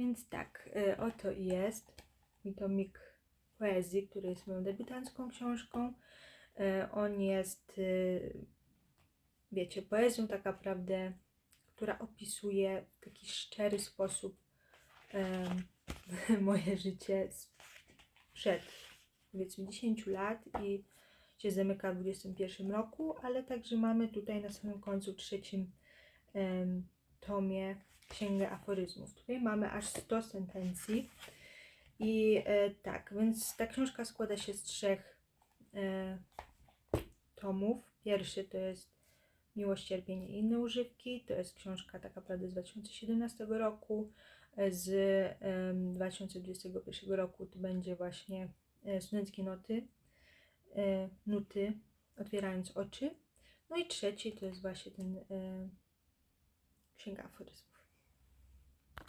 Więc tak, y, oto jest mi tomik poezji, który jest moją debiutancką książką. Y, On jest, y, wiecie, poezją tak naprawdę, która opisuje w taki szczery sposób moje życie sprzed powiedzmy 10 lat i się zamyka w 21 roku, ale także mamy tutaj na samym końcu trzecim tomie Księgę Aforyzmów. Tutaj mamy aż 100 sentencji. I e, tak, więc ta książka składa się z trzech e, tomów. Pierwszy to jest Miłość, Cierpienie i inne używki. To jest książka tak naprawdę z 2017 roku. E, Z em, 2021 roku to będzie właśnie e, Studenckie Noty, e, Nuty, Otwierając Oczy. No i trzeci to jest właśnie ten e, Księga Aforyzmów.